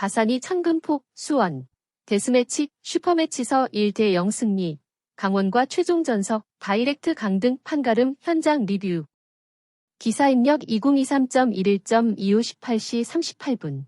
바산이 천금폭, 수원, 데스매치, 슈퍼매치서 1대 0 승리, 강원과 최종 전석, 다이렉트 강등 판가름 현장 리뷰. 기사 입력 2023.11.2518시 38분.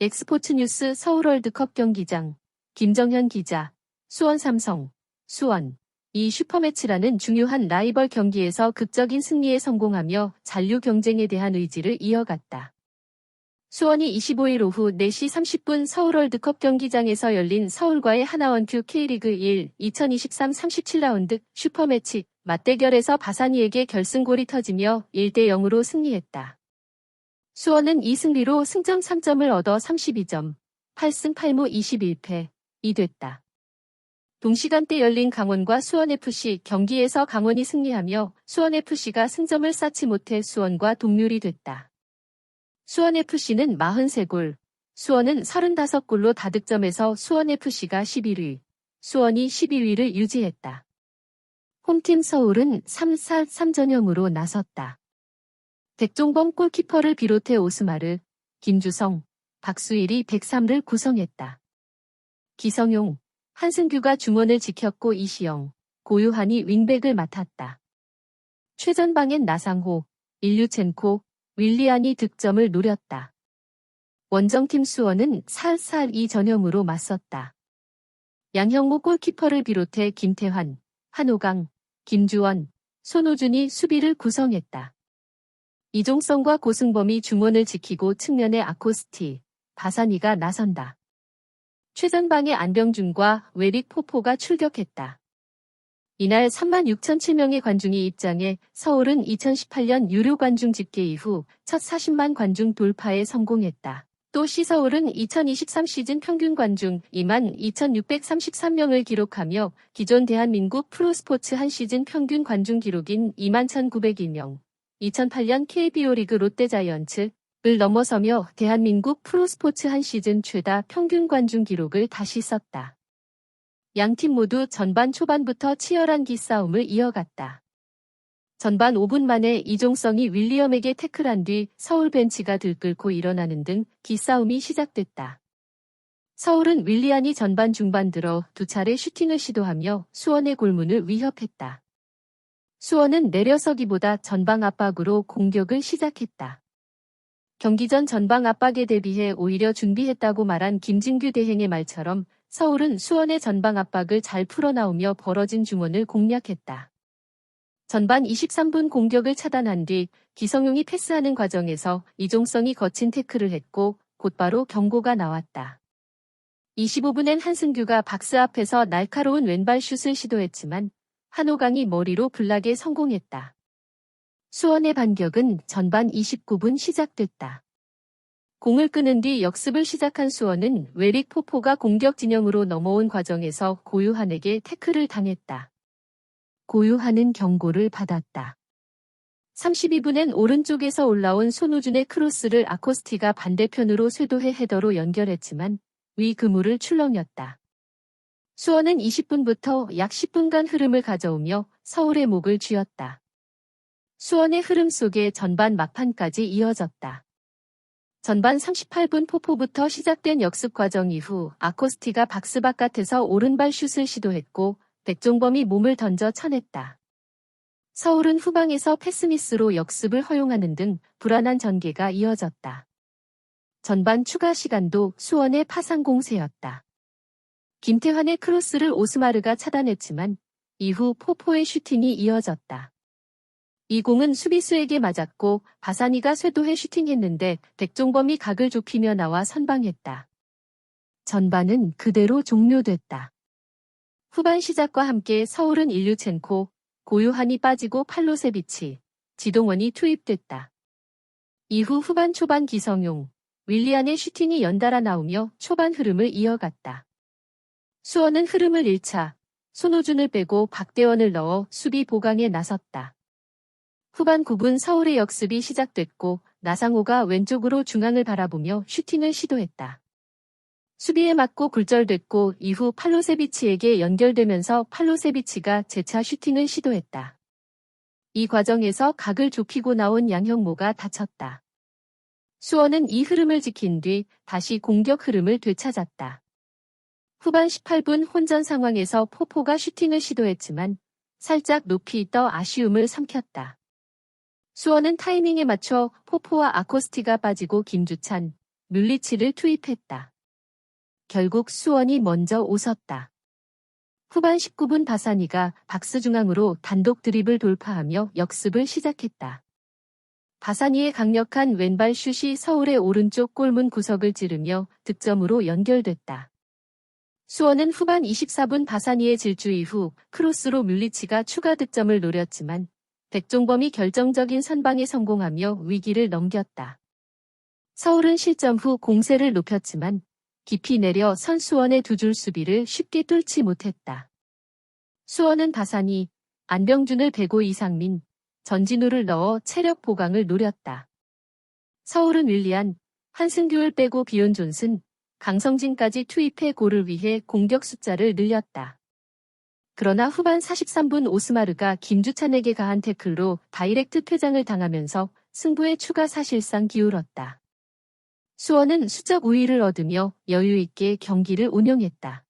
엑스포츠 뉴스 서울 월드컵 경기장. 김정현 기자. 수원 삼성. 수원. 이 슈퍼매치라는 중요한 라이벌 경기에서 극적인 승리에 성공하며 잔류 경쟁에 대한 의지를 이어갔다. 수원이 25일 오후 4시 30분 서울 월드컵 경기장에서 열린 서울과의 하나원큐 K리그 1 2023 37라운드 슈퍼매치 맞대결에서 바사니에게 결승골이 터지며 1대 0으로 승리했다. 수원은 2승리로 승점 3점을 얻어 32점, 8승 8무 21패, 이 됐다. 동시간대 열린 강원과 수원FC 경기에서 강원이 승리하며 수원FC가 승점을 쌓지 못해 수원과 동률이 됐다. 수원FC는 43골, 수원은 35골로 다득점에서 수원FC가 11위, 수원이 12위를 유지했다. 홈팀 서울은 3사 3전형으로 나섰다. 백종범 골키퍼를 비롯해 오스마르, 김주성, 박수일이 103를 구성했다. 기성용, 한승규가 중원을 지켰고 이시영, 고유한이 윙백을 맡았다. 최전방엔 나상호, 일류첸코, 윌리안이 득점을 노렸다. 원정팀 수원은 살살2 전형으로 맞섰다. 양형모 골키퍼를 비롯해 김태환, 한호강, 김주원, 손호준이 수비를 구성했다. 이종성과 고승범이 중원을 지키고 측면에 아코스티, 바사니가 나선다. 최전방에 안병준과 외릭 포포가 출격했다. 이날 3만 6천 7명의 관중이 입장해 서울은 2018년 유료 관중 집계 이후 첫 40만 관중 돌파에 성공했다. 또 시서울은 2023 시즌 평균 관중 2만 2,633명을 기록하며 기존 대한민국 프로스포츠 한 시즌 평균 관중 기록인 2만 1,901명, 2008년 KBO 리그 롯데자이언츠, 을 넘어서며 대한민국 프로스포츠 한 시즌 최다 평균 관중 기록을 다시 썼다. 양팀 모두 전반 초반부터 치열한 기싸움을 이어갔다. 전반 5분 만에 이종성이 윌리엄에게 태클한 뒤 서울 벤치가 들끓고 일어나는 등 기싸움이 시작됐다. 서울은 윌리안이 전반 중반 들어 두 차례 슈팅을 시도하며 수원의 골문을 위협했다. 수원은 내려서기보다 전방 압박으로 공격을 시작했다. 경기 전 전방 압박에 대비해 오히려 준비했다고 말한 김진규 대행의 말처럼 서울은 수원의 전방 압박을 잘 풀어나오며 벌어진 중원을 공략했다. 전반 23분 공격을 차단한 뒤 기성용이 패스하는 과정에서 이종성이 거친 태클을 했고 곧바로 경고가 나왔다. 25분엔 한승규가 박스 앞에서 날카로운 왼발 슛을 시도했지만 한호강이 머리로 블락에 성공했다. 수원의 반격은 전반 29분 시작됐다. 공을 끄는 뒤 역습을 시작한 수원은 웨릭 포포가 공격 진영으로 넘어온 과정에서 고유한에게 태클을 당했다. 고유한은 경고를 받았다. 32분엔 오른쪽에서 올라온 손우준의 크로스를 아코스티가 반대편으로 쇄도해 헤더로 연결했지만 위 그물을 출렁였다. 수원은 20분부터 약 10분간 흐름을 가져오며 서울의 목을 쥐었다. 수원의 흐름 속에 전반 막판까지 이어졌다. 전반 38분 포포부터 시작된 역습 과정 이후 아코스티가 박스 바깥에서 오른발 슛을 시도했고 백종범이 몸을 던져 쳐냈다. 서울은 후방에서 패스미스로 역습을 허용하는 등 불안한 전개가 이어졌다. 전반 추가 시간도 수원의 파상 공세였다. 김태환의 크로스를 오스마르가 차단했지만 이후 포포의 슈팅이 이어졌다. 이 공은 수비수에게 맞았고 바사니가 쇄도해 슈팅했는데 백종범이 각을 좁히며 나와 선방했다. 전반은 그대로 종료됐다. 후반 시작과 함께 서울은 일류첸코, 고유한이 빠지고 팔로세비치, 지동원이 투입됐다. 이후 후반 초반 기성용, 윌리안의 슈팅이 연달아 나오며 초반 흐름을 이어갔다. 수원은 흐름을 1차, 손호준을 빼고 박대원을 넣어 수비 보강에 나섰다. 후반 9분 서울의 역습이 시작됐고 나상호가 왼쪽으로 중앙을 바라보며 슈팅을 시도했다. 수비에 맞고 굴절됐고 이후 팔로세비치에게 연결되면서 팔로세비치가 재차 슈팅을 시도했다. 이 과정에서 각을 좁히고 나온 양형모가 다쳤다. 수원은 이 흐름을 지킨 뒤 다시 공격 흐름을 되찾았다. 후반 18분 혼전 상황에서 포포가 슈팅을 시도했지만 살짝 높이 떠 아쉬움을 삼켰다. 수원은 타이밍에 맞춰 포포와 아코스티가 빠지고 김주찬, 뮬리치를 투입했다. 결국 수원이 먼저 웃었다. 후반 19분 바사니가 박스중앙으로 단독 드립을 돌파하며 역습을 시작했다. 바사니의 강력한 왼발 슛이 서울의 오른쪽 골문 구석을 찌르며 득점으로 연결됐다. 수원은 후반 24분 바사니의 질주 이후 크로스로 뮬리치가 추가 득점을 노렸지만 백종범이 결정적인 선방에 성공하며 위기를 넘겼다. 서울은 실점 후 공세를 높였지만 깊이 내려 선수원의 두 줄 수비를 쉽게 뚫지 못했다. 수원은 바산이 안병준을 배고 이상민, 전진우를 넣어 체력 보강을 노렸다. 서울은 윌리안, 한승규를 빼고 비온 존슨, 강성진까지 투입해 골을 위해 공격 숫자를 늘렸다. 그러나 후반 43분 오스마르가 김주찬에게 가한 태클로 다이렉트 퇴장을 당하면서 승부의 추가 사실상 기울었다. 수원은 수적 우위를 얻으며 여유 있게 경기를 운영했다.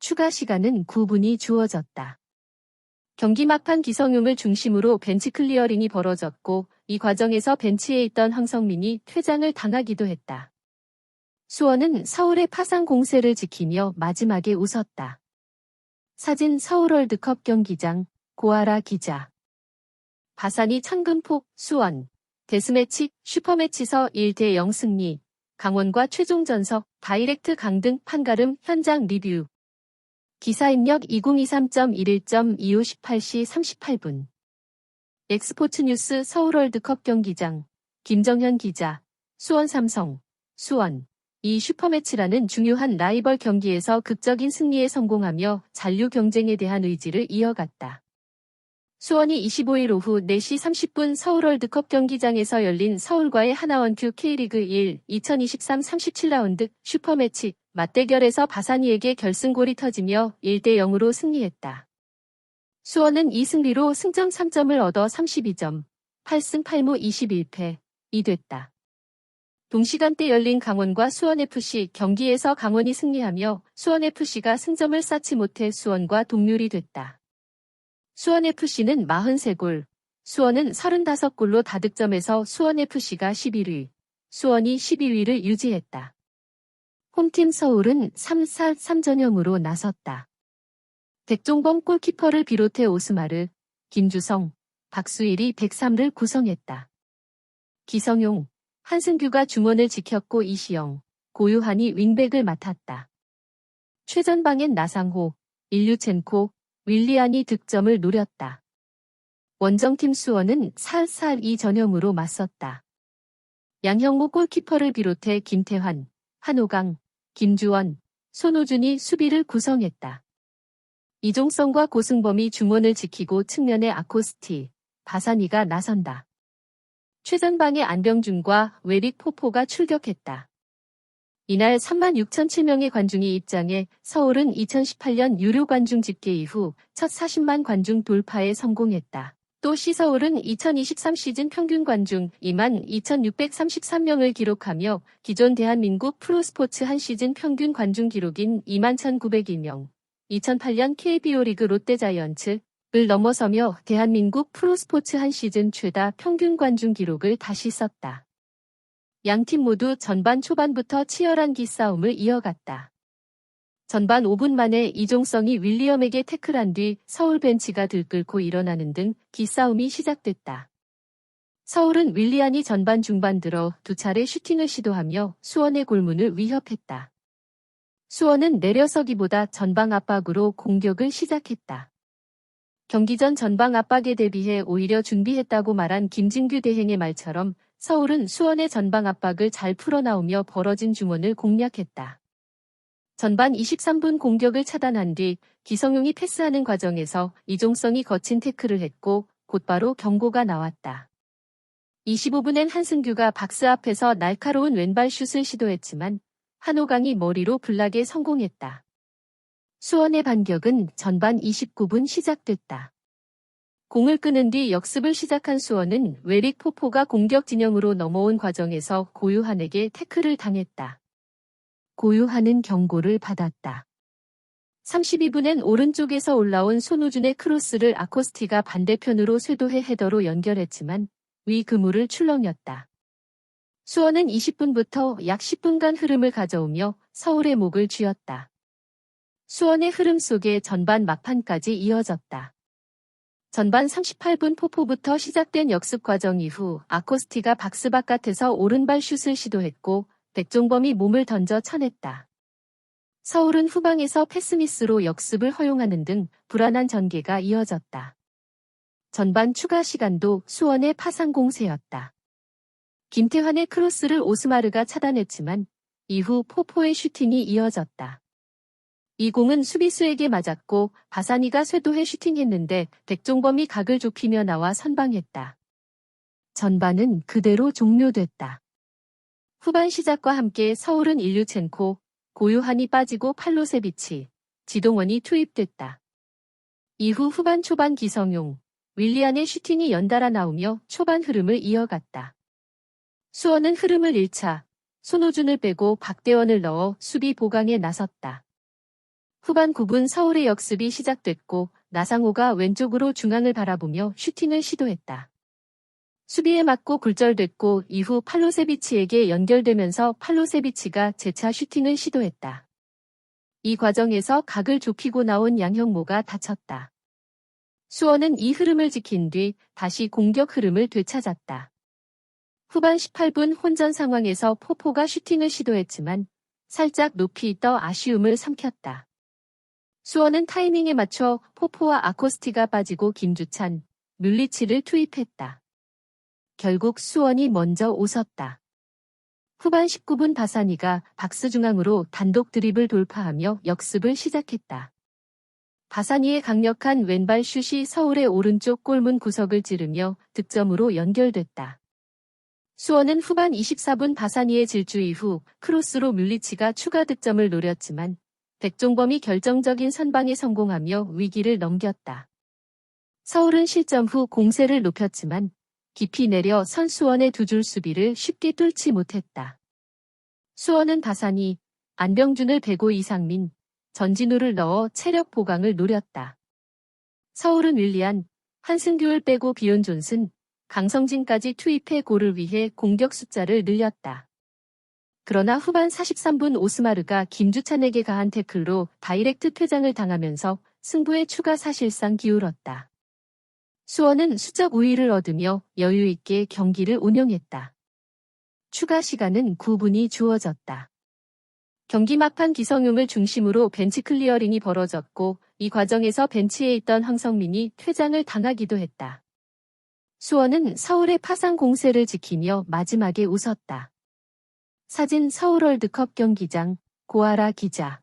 추가 시간은 9분이 주어졌다. 경기 막판 기성용을 중심으로 벤치 클리어링이 벌어졌고 이 과정에서 벤치에 있던 황성민이 퇴장을 당하기도 했다. 수원은 서울의 파상 공세를 지키며 마지막에 웃었다. 사진 서울월드컵 경기장 고아라 기자 바산이 천금폭 수원 데스매치, 슈퍼매치서 1대 0 승리, 강원과 최종 전석, 다이렉트 강등 판가름 현장 리뷰. 기사 입력 2023.11.2518시 38분. 엑스포츠 뉴스 서울월드컵 경기장. 김정현 기자. 수원 삼성. 수원. 이 슈퍼매치라는 중요한 라이벌 경기에서 극적인 승리에 성공하며 잔류 경쟁에 대한 의지를 이어갔다. 수원이 25일 오후 4시 30분 서울 월드컵 경기장에서 열린 서울과의 하나원큐 K리그 1 2023 37라운드 슈퍼매치 맞대결에서 바사니에게 결승골이 터지며 1대 0으로 승리했다. 수원은 이 승리로 승점 3점을 얻어 32점, 8승 8무 21패, 이 됐다. 동시간대 열린 강원과 수원FC 경기에서 강원이 승리하며 수원FC가 승점을 쌓지 못해 수원과 동률이 됐다. 수원FC는 43골, 수원은 35골로 다득점해서 수원FC가 11위, 수원이 12위를 유지했다. 홈팀 서울은 3사 3전형으로 나섰다. 백종범 골키퍼를 비롯해 오스마르, 김주성, 박수일이 103를 구성했다. 기성용, 한승규가 중원을 지켰고 이시영, 고유한이 윙백을 맡았다. 최전방엔 나상호, 일류첸코, 윌리안이 득점을 노렸다. 원정팀 수원은 살살2 전형으로 맞섰다. 양형모 골키퍼를 비롯해 김태환, 한호강, 김주원, 손호준이 수비를 구성했다. 이종성과 고승범이 중원을 지키고 측면에 아코스티, 바사니가 나선다. 최전방에 안병준과 외릭 포포가 출격했다. 이날 3만 6천 7명의 관중이 입장해 서울은 2018년 유료 관중 집계 이후 첫 40만 관중 돌파에 성공했다. 또 시서울은 2023 시즌 평균 관중 2만 2,633명을 기록하며 기존 대한민국 프로스포츠 한 시즌 평균 관중 기록인 2만 1,901명, 2008년 KBO 리그 롯데자이언츠 를 넘어서며 대한민국 프로스포츠 한 시즌 최다 평균 관중 기록을 다시 썼다. 양팀 모두 전반 초반부터 치열한 기싸움을 이어갔다. 전반 5분 만에 이종성이 윌리엄에게 태클한 뒤 서울 벤치가 들끓고 일어나는 등 기싸움이 시작됐다. 서울은 윌리안이 전반 중반 들어 두 차례 슈팅을 시도하며 수원의 골문을 위협했다. 수원은 내려서기보다 전방 압박으로 공격을 시작했다. 경기 전 전방 압박에 대비해 오히려 준비했다고 말한 김진규 대행의 말처럼 서울은 수원의 전방 압박을 잘 풀어나오며 벌어진 중원을 공략했다. 전반 23분 공격을 차단한 뒤 기성용이 패스하는 과정에서 이종성이 거친 태클을 했고 곧바로 경고가 나왔다. 25분엔 한승규가 박스 앞에서 날카로운 왼발 슛을 시도했지만 한호강이 머리로 블락에 성공했다. 수원의 반격은 전반 29분 시작됐다. 공을 끄는 뒤 역습을 시작한 수원은 웨릭 포포가 공격 진영으로 넘어온 과정에서 고유한에게 태클을 당했다. 고유한은 경고를 받았다. 32분엔 오른쪽에서 올라온 손우준의 크로스를 아코스티가 반대편으로 쇄도해 헤더로 연결했지만 위 그물을 출렁였다. 수원은 20분부터 약 10분간 흐름을 가져오며 서울의 목을 쥐었다. 수원의 흐름 속에 전반 막판까지 이어졌다. 전반 38분 포포부터 시작된 역습 과정 이후 아코스티가 박스 바깥에서 오른발 슛을 시도했고 백종범이 몸을 던져 쳐냈다. 서울은 후방에서 패스미스로 역습을 허용하는 등 불안한 전개가 이어졌다. 전반 추가 시간도 수원의 파상 공세였다. 김태환의 크로스를 오스마르가 차단했지만 이후 포포의 슈팅이 이어졌다. 이 공은 수비수에게 맞았고 바사니가 쇄도해 슈팅했는데 백종범이 각을 좁히며 나와 선방했다. 전반은 그대로 종료됐다. 후반 시작과 함께 서울은 일류첸코, 고유한이 빠지고 팔로세비치, 지동원이 투입됐다. 이후 후반 초반 기성용, 윌리안의 슈팅이 연달아 나오며 초반 흐름을 이어갔다. 수원은 흐름을 1차, 손호준을 빼고 박대원을 넣어 수비 보강에 나섰다. 후반 9분 서울의 역습이 시작됐고 나상호가 왼쪽으로 중앙을 바라보며 슈팅을 시도했다. 수비에 맞고 굴절됐고 이후 팔로세비치에게 연결되면서 팔로세비치가 재차 슈팅을 시도했다. 이 과정에서 각을 좁히고 나온 양형모가 다쳤다. 수원은 이 흐름을 지킨 뒤 다시 공격 흐름을 되찾았다. 후반 18분 혼전 상황에서 포포가 슈팅을 시도했지만 살짝 높이 떠 아쉬움을 삼켰다. 수원은 타이밍에 맞춰 포포와 아코스티가 빠지고 김주찬, 뮬리치를 투입했다. 결국 수원이 먼저 웃었다. 후반 19분 바사니가 박스 중앙으로 단독 드립을 돌파하며 역습을 시작했다. 바사니의 강력한 왼발 슛이 서울의 오른쪽 골문 구석을 찌르며 득점으로 연결됐다. 수원은 후반 24분 바사니의 질주 이후 크로스로 뮬리치가 추가 득점을 노렸지만 백종범이 결정적인 선방에 성공하며 위기를 넘겼다. 서울은 실점 후 공세를 높였지만 깊이 내려 선수원의 두 줄 수비를 쉽게 뚫지 못했다. 수원은 다산이 안병준을 배고 이상민, 전진우를 넣어 체력 보강을 노렸다. 서울은 윌리안, 한승규를 빼고 비온 존슨, 강성진까지 투입해 골을 위해 공격 숫자를 늘렸다. 그러나 후반 43분 오스마르가 김주찬에게 가한 태클로 다이렉트 퇴장을 당하면서 승부의 추가 사실상 기울었다. 수원은 수적 우위를 얻으며 여유 있게 경기를 운영했다. 추가 시간은 9분이 주어졌다. 경기 막판 기성용을 중심으로 벤치 클리어링이 벌어졌고 이 과정에서 벤치에 있던 황성민이 퇴장을 당하기도 했다. 수원은 서울의 파상 공세를 지키며 마지막에 웃었다. 사진 서울월드컵 경기장 고아라 기자